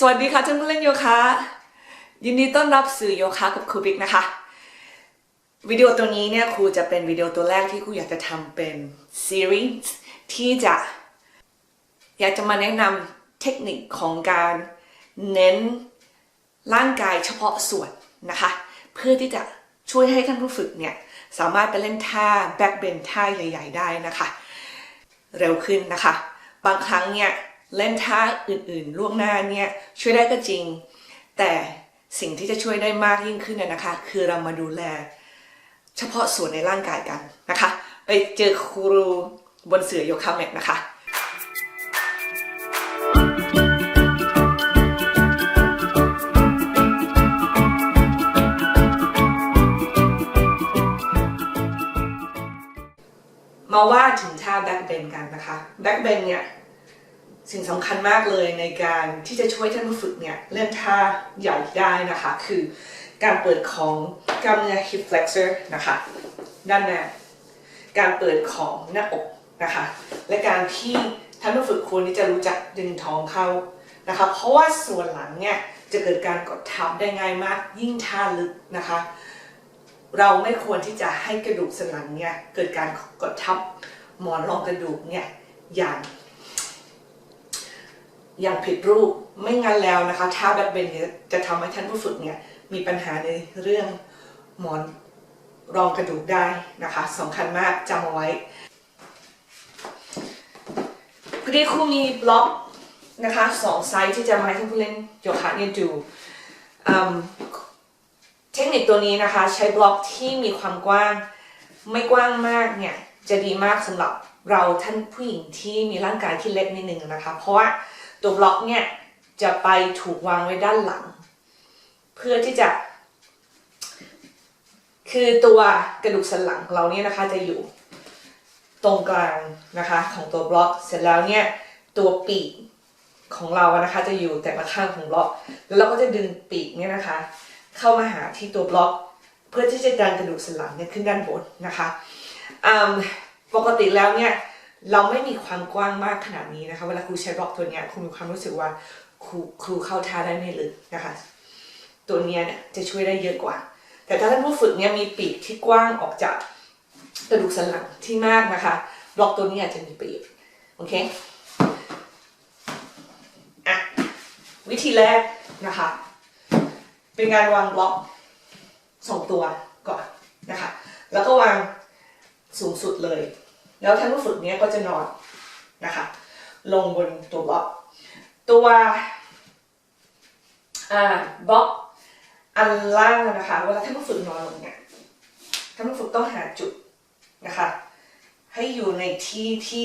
สวัสดีค่ะท่านผู้เล่นโยคะ ยินดีต้อนรับสู่อโยคะกับครูบิ๊กนะคะ วิดีโอตัวนี้เนี่ยครูจะเป็นวิดีโอตัวแรกที่ครูอยากจะทำเป็นซีรีส์ที่จะอยากจะมาแนะนำเทคนิคของการเน้นร่างกายเฉพาะส่วนนะคะ เพื่อที่จะช่วยให้ท่านผู้ฝึกเนี่ยสามารถไปเล่นท่าแบ็กเบนท่าใหญ่ ๆ ได้นะคะ เร็วขึ้นนะคะ บางครั้งเนี่ย เล่นท่าอื่นๆ ล่วงหน้าเนี่ยช่วยได้ก็จริง แต่สิ่งที่จะช่วยได้มากยิ่งขึ้นเนยนะคะ คือเรามาดูแล เฉพาะส่วนในร่างกายกันนะคะ ไปเจอครูบนเสือโยคะแมทนะคะมาว่าถึงท่าแบ็กเบนกันนะคะ แบ็กเบนเนี่ย สิ่งสำคัญมากเลยในการที่จะช่วยท่านผู้ฝึกเนี่ยเล่นท่าใหญ่ได้นะคะ คือการเปิดของกล้ามเนื้อ hip flexor นะคะด้านหน้าการเปิดของหน้าอกนะคะ และการที่ท่านผู้ฝึกควรที่จะรู้จักดึงท้องเข้านะคะ เพราะว่าส่วนหลังเนี่ยจะเกิดการกดทับได้ง่ายมากยิ่งท่าลึกนะคะ เราไม่ควรที่จะให้กระดูกสันหลังเนี่ยเกิดการกดทับหมอนรองกระดูกเนี่ยอย่าง อย่างผิดรูปไม่งั้นแล้วนะคะท่าแบ็คเบนจะทำให้ท่านผู้ฝึกเนี่ยมีปัญหาในเรื่องหมอนรองกระดูกได้นะคะสำคัญมากจำเอาไว้พอดีครูมีบล็อกนะคะสองไซส์ที่จะมาให้ท่านผู้เล่นโยคะเนี่ยดูเทคนิคตัวนี้นะคะใช้บล็อกที่มีความกว้างไม่กว้างมากเนี่ย จะดีมากสำหรับเราท่านผู้หญิงที่มีร่างกายที่เล็กนิดนึงนะคะ เพราะว่าตัวบล็อกเนี่ยจะไปถูกวางไว้ด้านหลัง เพื่อที่จะ คือตัวกระดูกสันหลังเราเนี่ยนะคะจะอยู่ตรงกลางนะคะของตัวบล็อก เสร็จแล้วเนี่ยตัวปีกของเรานะคะจะอยู่แต่ละข้างของบล็อก แล้วเราก็จะดึงปีกเนี่ยนะคะ เข้ามาหาที่ตัวบล็อก เพื่อที่จะดันกระดูกสันหลังเนี่ยขึ้นด้านบนนะคะ ปกติแล้วเนี่ยเราไม่มีความกว้างมากขนาดนี้นะคะ เวลาครูใช้บล็อกตัวเนี้ยครูมีความรู้สึกว่าครูครูเข้าท่าได้ไม่ลึกนะคะ ตัวเนี้ยเนี่ยจะช่วยได้เยอะกว่า แต่ถ้าท่านผู้ฝึกเนี่ยมีปีกที่กว้างออกจากกระดูกสันหลังที่มากนะคะบล็อกตัวนี้อาจจะมีประโยชน์โอเคอะวิธีแรกนะคะ เป็นการวางบล็อกสองตัวก่อนนะคะ แล้วก็วาง สูงสุดเลย แล้วท่านผู้ฝึกเนี้ยก็จะนอนนะคะ ลงบนตัวบล็อกตัวบล็อกอันล่างนะคะเวลาท่านผู้ฝึกนอนลงเนี่ยท่านผู้ฝึกต้องหาจุดนะคะ ให้อยู่ในที่ที่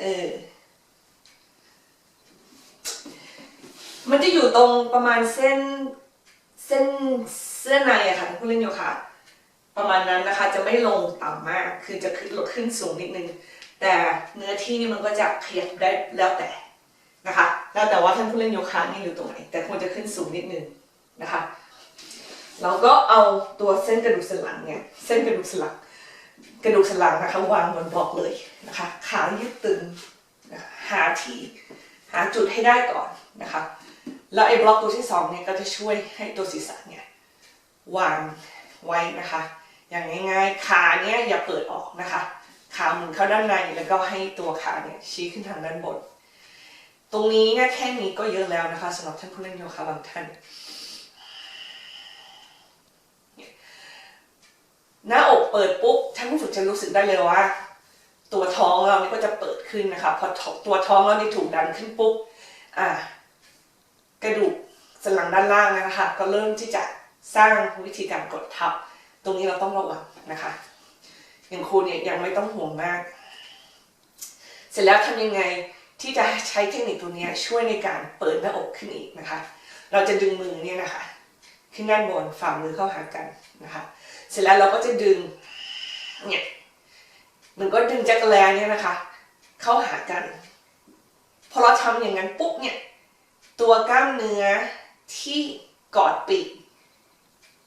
เออมันจะอยู่ตรงประมาณเส้นเส้นเสื้อในอะค่ะท่านผู้เล่นโยคะ ประมาณนั้นนะคะจะไม่ลงต่ำมาก คือจะขึ้นลดขึ้นสูงนิดนึง แต่เนื้อที่นี่มันก็จะขยับได้แล้วแต่นะคะ แล้วแต่ว่าท่านผู้เล่นโยคะนี่อยู่ตรงไหน แต่ควรจะขึ้นสูงนิดนึงนะคะเราก็เอาตัวเส้นกระดูกสันหลังเนี่ยเส้นกระดูกสันหลังกระดูกสันหลังนะคะวางบนบล็อกเลยนะคะ ขายืดตึงนะะหาที่หาจุดให้ได้ก่อนนะคะ แล้วไอ้บล็อกตัวที่สองเนี่ยก็จะช่วยให้ตัวศีรษะเนี่ยวางไว้นะคะ อย่างง่ายๆขาเนี่ยอย่าเปิดออกนะคะ ขาหมุนเข้าด้านในแล้วก็ให้ตัวขาเนี่ยชี้ขึ้นทางด้านบน ตรงนี้เนี่ยแค่นี้ก็เยอะแล้วนะคะสำหรับท่านผู้เล่นโยคะบางท่านหน้าอกเปิดปุ๊บท่านผู้ฝึกจะรู้สึกได้เลยว่า ตัวท้องเรานี่ก็จะเปิดขึ้นนะคะพอตัวท้องเรานี่ถูกดันขึ้นปุ๊บอ่ากระดูกสันหลังด้านล่างนะคะ ก็เริ่มที่จะสร้างวิธีการกดทับ ตรงนี้เราต้องระวังนะคะ อย่างครูเนี่ยยังไม่ต้องห่วงมาก เสร็จแล้วทำยังไงที่จะใช้เทคนิคตัวนี้ช่วยในการเปิดหน้าอกขึ้นอีกนะคะ เราจะดึงมือเนี่ยนะคะ ขึ้นด้านบนฝ่ามือเข้าหากันนะคะ เสร็จแล้วเราก็จะดึงเนี่ยมันก็ดึงจักรแลเนี่ยนะคะ เข้าหากันพอเราทำอย่างนั้นปุ๊บเนี่ยตัวกล้ามเนื้อที่กอดปีก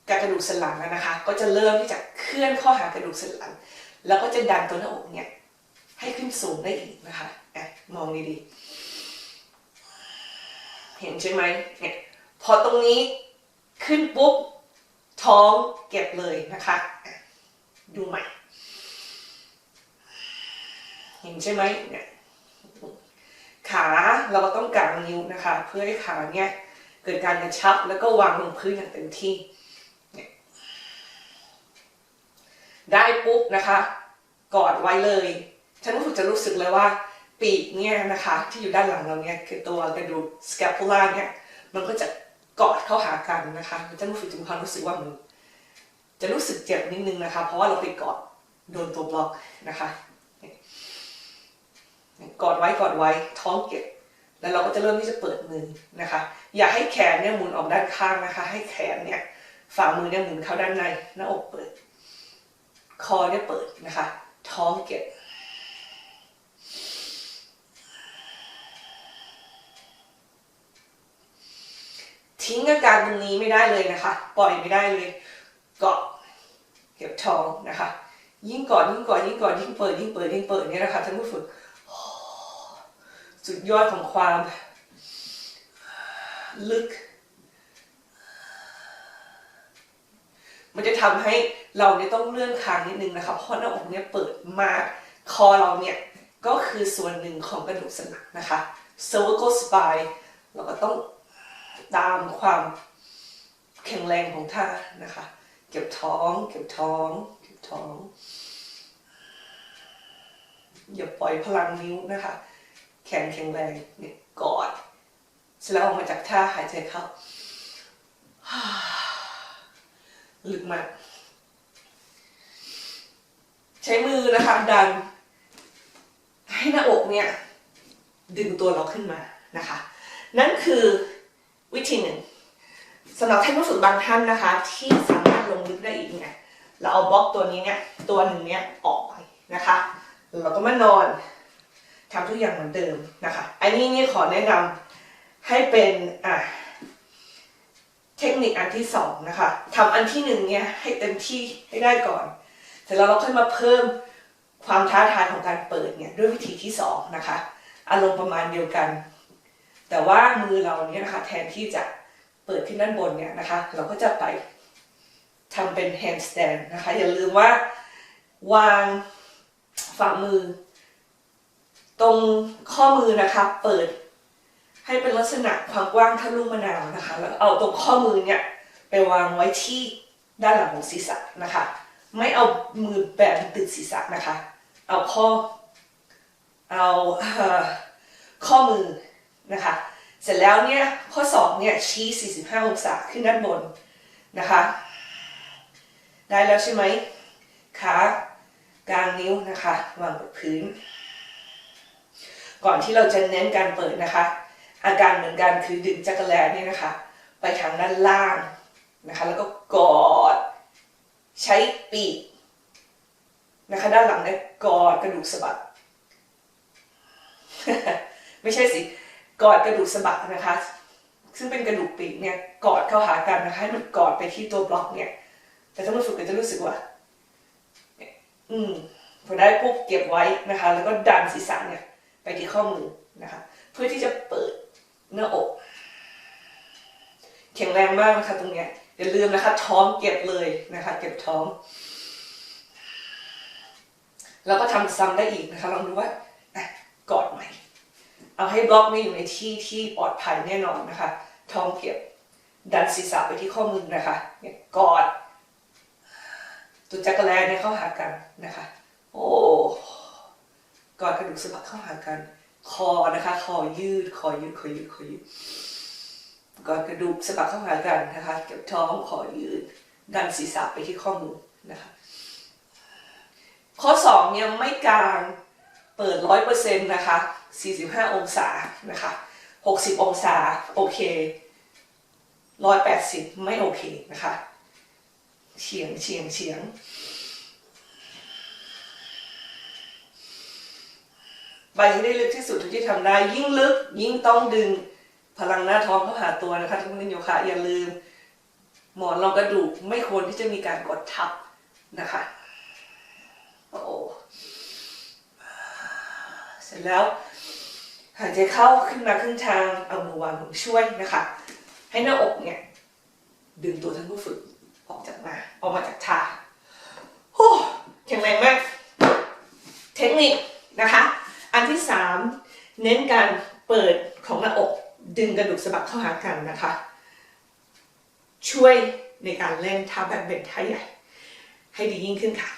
กับกระดูกสันหลังนะคะ ก็จะเริ่มที่จะเคลื่อนเข้าหากระดูกสันหลัง แล้วก็จะดันตัวหน้าอกเนี่ยให้ขึ้นสูงได้อีกนะคะอะมองดีๆ เห็นใช่ไหมเนี่ยพอตรงนี้ขึ้นปุ๊บท้องเก็บเลยนะคะอะดูใหม่ เห็นใช่ไหมเนี่ยขาเราก็ต้องกางนิ้วนะคะ เพื่อให้ขาเนี่ยเกิดการกระชับแล้วก็วางลงพื้นอย่างเต็มที่เนี่ย ได้ปุ๊บนะคะกอดไว้เลยฉันรู้สึกจะรู้สึกเลยว่าปีกเนี่ยนะคะที่อยู่ด้านหลังเราเนี่ยคือตัวกระดูกสแคปูล่าเนี่ยมันก็จะกอดเข้าหากันนะคะมันรู้สึกถึงความรู้สึกว่ามันจะรู้สึกเจ็บนิดนึงนะคะ เพราะว่าเราไปกอดโดนตัวบล็อกนะคะกอดไว้กอดไว้ท้องเก็บแล้วเราก็จะเริ่มที่จะเปิดมือนะคะ อย่าให้แขนเนี่ยหมุนออกด้านข้างนะคะ ให้แขนเนี่ยฝ่ามือเนี่ยหมุนเข้าด้านในหน้าอกเปิด คอเนี่ยเปิดนะคะ ท้องเก็บ ทิ้งอาการตรงนี้ไม่ได้เลยนะคะ ปล่อยไม่ได้เลยเกาะเก็บท้องนะคะ ยิ่งกอดยิ่งกอดยิ่งกอดยิ่งเปิดยิ่งเปิดยิ่งเปิดเนี่ยนะคะท่านผู้ฝึกสุดยอดของความลึก มันจะทำให้เราเนี่ยต้องเลื่อนคางนิดนึงนะคะเพราะหน้าอกเนี่ยเปิดมากคอเราเนี่ยก็คือส่วนหนึ่งของกระดูกสันหลังนะคะ cervical spine เราก็ต้องตามความแข็งแรงของท่านะคะ เก็บท้อง เก็บท้อง เก็บท้อง อย่าปล่อยพลังนิ้วนะคะ แขนแข็งแรงเนี่ยกอดเสร็จแล้วออกมาจากท่าหายใจเข้า ลึกมากใช้มือนะคะดัน ให้หน้าอกเนี่ย ดึงตัวเราขึ้นมานะคะ นั่นคือวิธีหนึ่งสำหรับท่านผู้ฝึกบางท่านนะคะ ที่สามารถลงลึกได้อีกเนี่ยเราเอาบล็อกตัวนี้เนี่ยตัวหนึ่งเนี่ยออกไปนะคะเราก็มานอนทำทุกอย่างเหมือนเดิมนะคะ อันนี้นี่ขอแนะนำให้เป็นอะ เทคนิคอันที่สองนะคะทำอันที่หนึ่งเนี่ยให้เต็มที่ให้ได้ก่อนเสร็จแล้วเราค่อยมาเพิ่มความท้าทายของการเปิดเนี่ยด้วยวิธีที่สองนะคะอารมณ์ประมาณเดียวกัน แต่ว่ามือเราเนี่ยนะคะแทนที่จะเปิดขึ้นด้านบนเนี่ยนะคะ เราก็จะไปทำเป็น handstand นะคะ อย่าลืมว่าวางฝ่ามือ ตรงข้อมือนะคะ เปิด ให้เป็นลักษณะความกว้างเท่าลูกมะนาวนะคะ แล้วเอาตรงข้อมือเนี่ยไปวางไว้ที่ด้านหลังของศีรษะนะคะ ไม่เอามือแบบติดศีรษะนะคะ เอาข้อเอาข้อมือนะคะ เสร็จแล้วเนี่ยข้อศอกเนี่ยชี้ 45 องศาขึ้นด้านบนนะคะ ได้แล้วใช่ไหมขากลางนิ้วนะคะวางบนพื้น ก่อนที่เราจะเน้นการเปิดนะคะ อาการเหมือนกันคือดึงจักรแลเนี่ยนะคะ ไปทางด้านล่างนะคะ แล้วก็กอด ใช้ปีกนะคะ ด้านหลังเนี่ยกอดกระดูกสะบักไม่ใช่สิกอดกระดูกสะบักนะคะ ซึ่งเป็นกระดูกปีกเนี่ยกอดเข้าหากันนะคะให้มันกอดไปที่ตัวบล็อกเนี่ย แต่ถ้ามันฝึกก็จะรู้สึกว่าอืมพอได้ปุ๊บเก็บไว้นะคะ แล้วก็ดันศีรษะเนี่ยไปที่ข้อมือนะคะ เพื่อที่จะเปิด หน้าอกแข็งแรงมากนะคะตรงเนี้ยอย่าลืมนะคะ ท้องเก็บเลยนะคะ เก็บท้อง แล้วก็ทำซ้ำได้อีกนะคะลองดูว่ากอดใหม่เอาให้บล็อกนี่อยู่ในที่ที่ปลอดภัยแน่นอนนะคะ ท้องเก็บ ดันศีรษะไปที่ข้อมือนะคะเนี่ยกอดตัวจักรแลเนี่ยเข้าหากันนะคะ โอ้กอดกระดูกสะบักเข้าหากัน คอนะคะ คอยืด คอยืด คอยืด คอยืดกอดกระดูกสะบักเข้าหากันนะคะเก็บท้องคอยืด ดันศีรษะไปที่ข้อมือนะคะ ข้อสองเนี่ยไม่กลางเปิดร้อยเปอร์เซ็นต์นะคะ45องศานะคะ60องศาโอเค180ไม่โอเคนะคะเฉียงเฉียงเฉียง ไปให้ได้ลึกที่สุดที่ทำได้ยิ่งลึกยิ่งต้องดึงพลังหน้าท้องเข้าหาตัวนะคะทุกคนโยคะอย่าลืม หมอนรองกระดูกไม่ควรที่จะมีการกดทับนะคะโอ้เสร็จแล้วหายใจเข้าขึ้นมาครึ่งทางเอามือวางมือช่วยนะคะ ให้หน้าอกเนี่ยดึงตัวท่านผู้ฝึกออกจากมาออกมาจากท่าโอ้แข็งแรงมาก เทคนิคนะคะ อันที่สาม เน้นการเปิดของหน้าอกดึงกระดูกสะบักเข้าหากันนะคะ ช่วยในการเล่นท่าแบดเบนท่าใหญ่ให้ดียิ่งขึ้นค่ะ